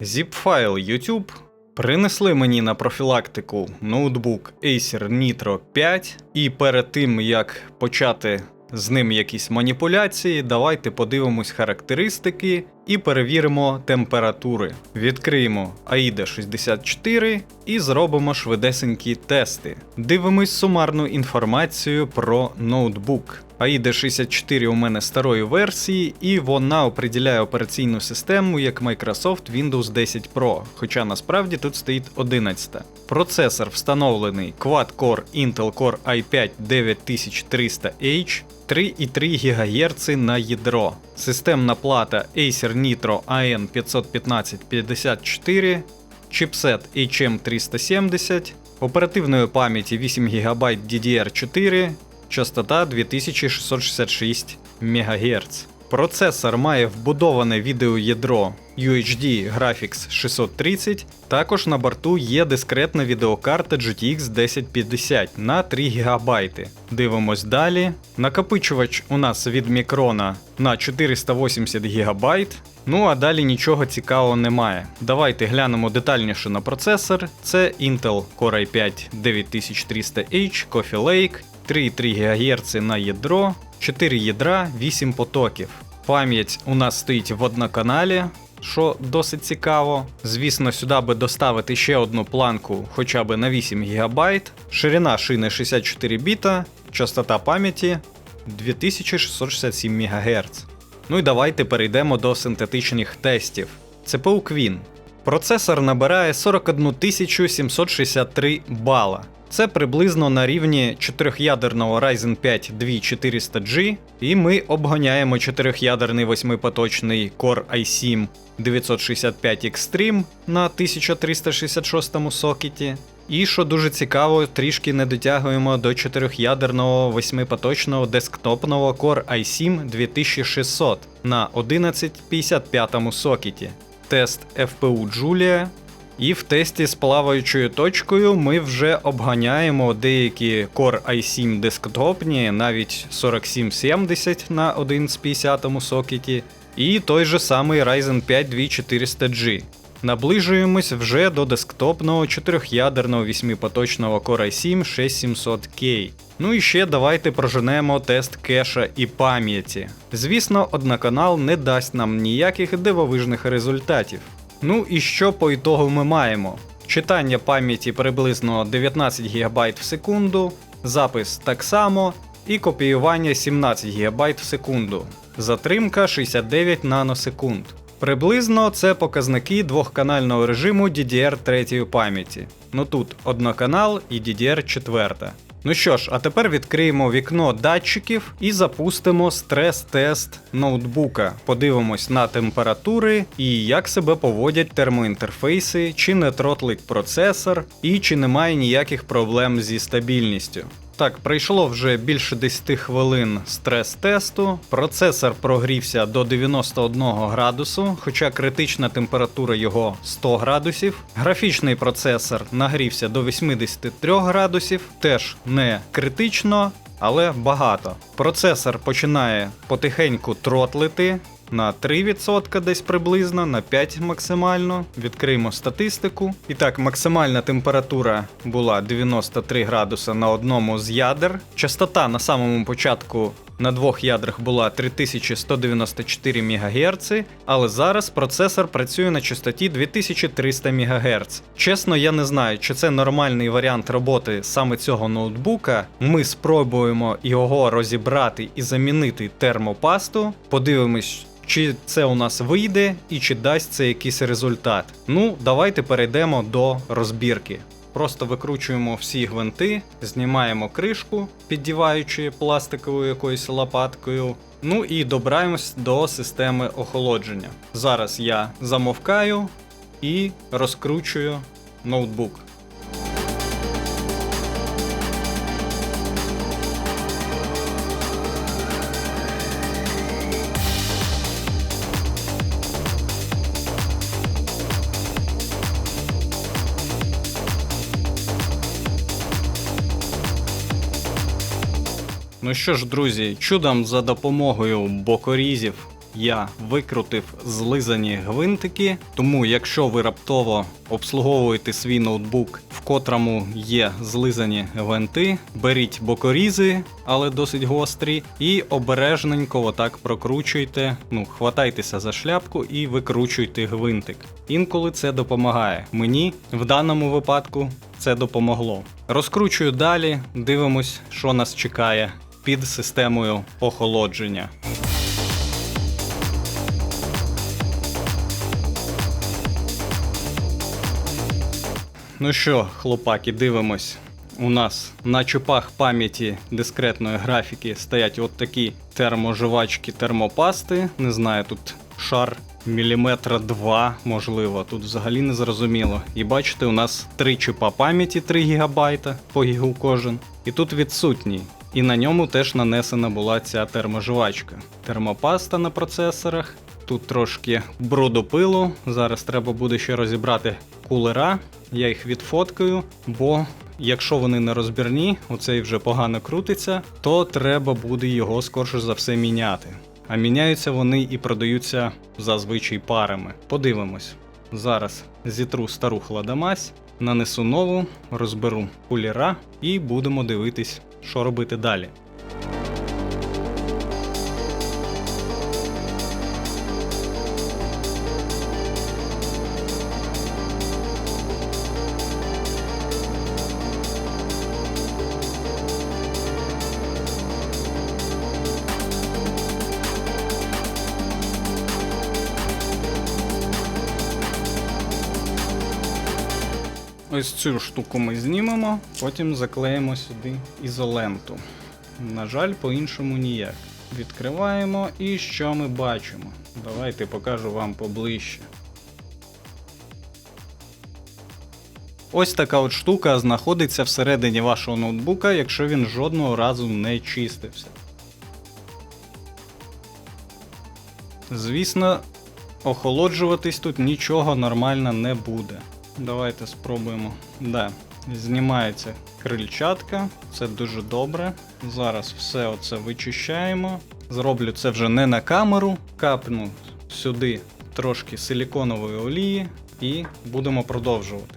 Zip-файл YouTube принесли мені на профілактику ноутбук Acer Nitro 5, і перед тим як почати з ним якісь маніпуляції, давайте подивимось характеристики і перевіримо температури. Відкриємо AIDA 64 і зробимо швидесенькі тести. Дивимось сумарну інформацію про ноутбук. AIDA 64 у мене старої версії, і вона определяє операційну систему як Microsoft Windows 10 Pro, хоча насправді тут стоїть 11. Процесор встановлений Quad-Core Intel Core i5 9300H, 3,3 ГГц на ядро. Системна плата Acer Nitro AN51554, чипсет HM370, оперативної пам'яті 8 ГБ DDR4, частота 2666 МГц. Процесор має вбудоване відеоядро UHD Graphics 630. Також на борту є дискретна відеокарта GTX 1050 на 3 ГБ. Дивимось далі. Накопичувач у нас від Мікрона на 480 ГБ. Ну а далі нічого цікавого немає. Давайте глянемо детальніше на процесор. Це Intel Core i5 9300H Coffee Lake, 3,3 ГГц на ядро, 4 ядра, 8 потоків. Пам'ять у нас стоїть в одноканалі, що досить цікаво. Звісно, сюди би доставити ще одну планку хоча б на 8 ГБ, ширина шини 64 біта, частота пам'яті 2667 МГц. Ну і давайте перейдемо до синтетичних тестів. CPU Queen. Процесор набирає 41 763 бала. Це приблизно на рівні 4-ядерного Ryzen 5 2400G, і ми обганяємо 4-ядерний 8-поточний Core i7 965 Extreme на 1366 сокеті. І що дуже цікаво, трішки не дотягуємо до 4-ядерного 8-поточного десктопного Core i7 2600 на 1155 сокеті. Тест FPU Julia і в тесті з плаваючою точкою ми вже обганяємо деякі Core i7 десктопні, навіть 4770 на 150 сокеті, і той же самий Ryzen 5 2400G. Наближуємось вже до десктопного 4-ядерного 8-поточного Core i7 6700K. Ну і ще давайте проженемо тест кеша і пам'яті. Звісно, одноканал не дасть нам ніяких дивовижних результатів. Ну і що по ітогу ми маємо? Читання пам'яті приблизно 19 ГБ в секунду, запис так само, і копіювання 17 ГБ в секунду. Затримка 69 наносекунд. Приблизно це показники двохканального режиму DDR3 пам'яті. Ну тут одноканал і DDR4. Ну що ж, а тепер відкриємо вікно датчиків і запустимо стрес-тест ноутбука. Подивимось на температури і як себе поводять термоінтерфейси, чи не тротлик процесор, і чи немає ніяких проблем зі стабільністю. Так, пройшло вже більше 10 хвилин стрес-тесту. Процесор прогрівся до 91 градусу, хоча критична температура його 100 градусів. Графічний процесор нагрівся до 83 градусів, теж не критично, але багато. Процесор починає потихеньку тротлити. На 3% десь приблизно, на 5 максимально. Відкриємо статистику. І так, максимальна температура була 93 градуса на одному з ядер. Частота на самому початку на двох ядрах була 3194 МГц, але зараз процесор працює на частоті 2300 МГц. Чесно, я не знаю, чи це нормальний варіант роботи саме цього ноутбука. Ми спробуємо його розібрати і замінити термопасту. Подивимось. Чи це у нас вийде і чи дасть це якийсь результат? Ну, давайте перейдемо до розбірки. Просто викручуємо всі гвинти, знімаємо кришку, піддіваючи пластиковою якоюсь лопаткою. Ну і добираємось до системи охолодження. Зараз я замовкаю і розкручую ноутбук. Ну що ж, друзі, чудом за допомогою бокорізів я викрутив злизані гвинтики. Тому, якщо ви раптово обслуговуєте свій ноутбук, в котрому є злизані гвинти, беріть бокорізи, але досить гострі, і обережненько отак прокручуйте. Ну, хватайтеся за шляпку і викручуйте гвинтик. Інколи це допомагає. Мені в даному випадку це допомогло. Розкручую далі, дивимось, що нас чекає під системою охолодження. Ну що, хлопаки, дивимось. У нас на чупах пам'яті дискретної графіки стоять от такі терможивачки термопасти. Не знаю, тут шар міліметра 2, можливо, тут взагалі не зрозуміло. І бачите, у нас три чіпа пам'яті 3 ГБ по гігу кожен. І тут відсутній. І на ньому теж нанесена була ця терможивачка. Термопаста на процесорах. Тут трошки брудопилу. Зараз треба буде ще розібрати кулера. Я їх відфоткаю, бо якщо вони не розбірні, оцей вже погано крутиться, то треба буде його скорше за все міняти. А міняються вони і продаються зазвичай парами. Подивимось. Зараз зітру стару хладомазь, нанесу нову, розберу кулера і будемо дивитись, що робити далі. Ось цю штуку ми знімемо, потім заклеїмо сюди ізоленту. На жаль, по-іншому ніяк. Відкриваємо і що ми бачимо? Давайте покажу вам поближче. Ось така от штука знаходиться всередині вашого ноутбука, якщо він жодного разу не чистився. Звісно, охолоджуватись тут нічого нормально не буде. Давайте спробуємо. Да, знімається крильчатка, це дуже добре. Зараз все оце вичищаємо. Зроблю це вже не на камеру, капну сюди трошки силіконової олії і будемо продовжувати.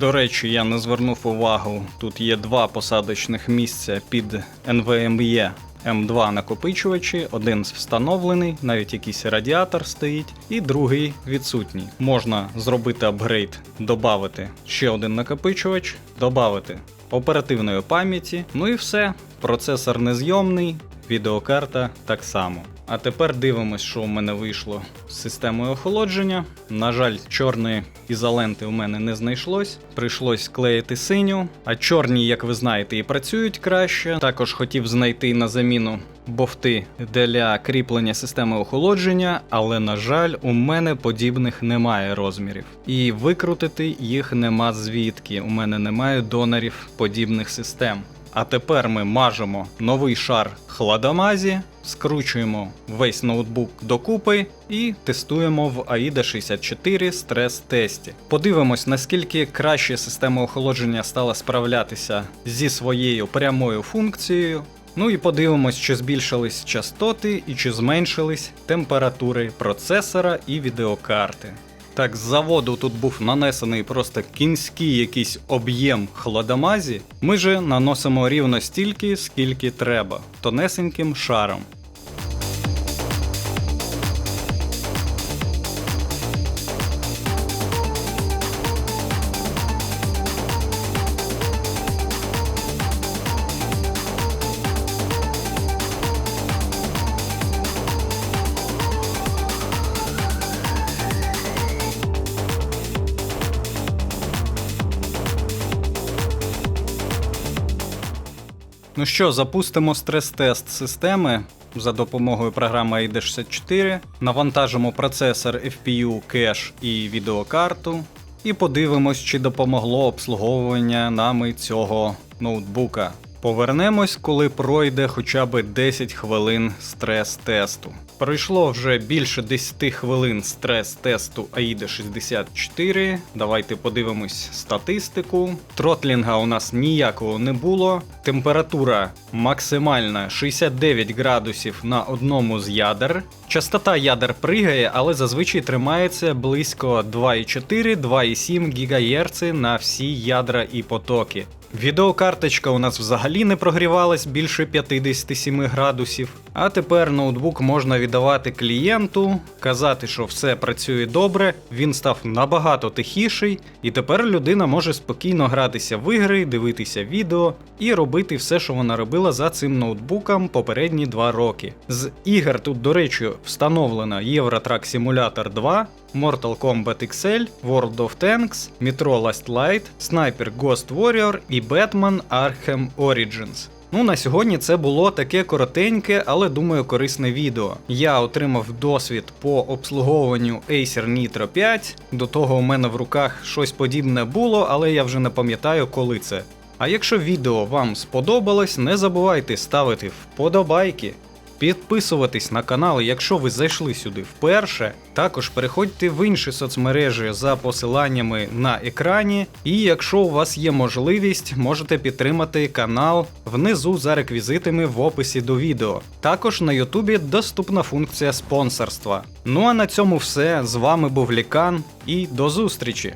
До речі, я не звернув увагу. Тут є два посадочних місця під NVMe M2 накопичувачі. Один встановлений, навіть якийсь радіатор стоїть, і другий відсутній. Можна зробити апгрейд, додати ще один накопичувач, додати оперативної пам'яті. Ну і все. Процесор незйомний, відеокарта так само. А тепер дивимось, що у мене вийшло з системою охолодження. На жаль, чорної ізоленти у мене не знайшлось. Прийшлось клеїти синю. А чорні, як ви знаєте, і працюють краще. Також хотів знайти на заміну бовти для кріплення системи охолодження, але на жаль, у мене подібних немає розмірів. І викрутити їх нема звідки. У мене немає донорів подібних систем. А тепер ми мажемо новий шар хладомазі, скручуємо весь ноутбук докупи і тестуємо в AIDA 64 стрес-тесті. Подивимось, наскільки краще система охолодження стала справлятися зі своєю прямою функцією. Ну і подивимось, чи збільшились частоти і чи зменшились температури процесора і відеокарти. Так, з заводу тут був нанесений просто кінський якийсь об'єм хладомазі. Ми же наносимо рівно стільки, скільки треба, тонесеньким шаром. Ну що, запустимо стрес-тест системи за допомогою програми ID64, навантажимо процесор FPU, кеш і відеокарту, і подивимось, чи допомогло обслуговування нами цього ноутбука. Повернемось, коли пройде хоча б 10 хвилин стрес-тесту. Пройшло вже більше 10 хвилин стрес-тесту AIDA 64. Давайте подивимось статистику. Тротлінга у нас ніякого не було. Температура максимальна 69 градусів на одному з ядер. Частота ядер пригає, але зазвичай тримається близько 2,4-2,7 ГГц на всі ядра і потоки. Відеокарточка у нас взагалі не прогрівалась більше 57 градусів. А тепер ноутбук можна віддавати клієнту, казати, що все працює добре, він став набагато тихіший, і тепер людина може спокійно гратися в ігри, дивитися відео і робити все, що вона робила за цим ноутбуком попередні два роки. З ігор тут, до речі, встановлена Eurotrack Simulator 2, Mortal Kombat XL, World of Tanks, Metro Last Light, Sniper Ghost Warrior і Batman Arkham Origins. Ну, на сьогодні це було таке коротеньке, але думаю, корисне відео. Я отримав досвід по обслуговуванню Acer Nitro 5. До того у мене в руках щось подібне було, але я вже не пам'ятаю, коли це. А якщо відео вам сподобалось, не забувайте ставити вподобайки. Підписуватись на канал, якщо ви зайшли сюди вперше. Також переходьте в інші соцмережі за посиланнями на екрані. І якщо у вас є можливість, можете підтримати канал внизу за реквізитами в описі до відео. Також на Ютубі доступна функція спонсорства. Ну а на цьому все. З вами був Лікан і до зустрічі!